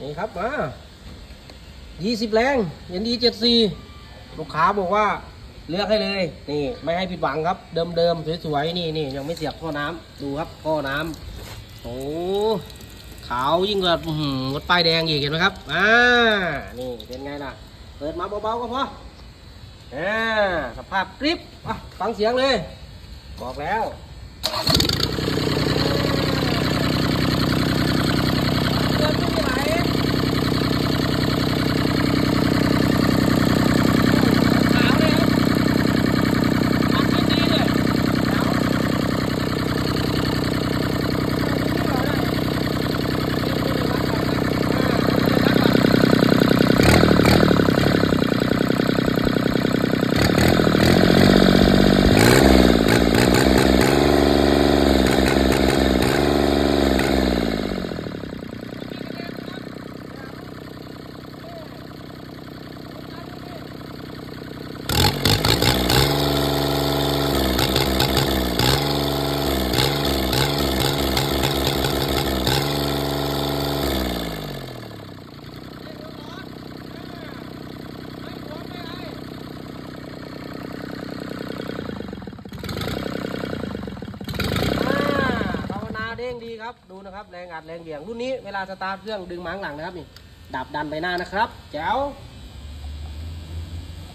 นี่ครับมายี่สิบแรงเอ็นดีเจ็ดสี่ลูกค้าบอกว่าเลือกให้เลย นี่ ไม่ให้ผิดหวังครับ เดิมๆสวยๆนี่นี่ยังไม่เสียบท่อน้ำดูครับท่อน้ำโอ้ขาวยิ่งกว่าอื้อหือรถป้ายแดงอีกเห็นไหมครับอ่านี่เป็นไงล่ะ เปิดมาเบาๆก็พออ่าสภาพกริปอะฟังเสียงเลย บอกแล้ว เดินไม่ไหวขาวเลยครับมันก็ดีเลยแล้วอ่าภาวนาเด้งดีครับ ดูนะครับ แรงอัดแรงเบี่ยงรุ่นนี้เวลาสตาร์ทเครื่องดึงมาข้างหลังนะครับนี่ดับดันไปหน้านะครับ แจ๋ว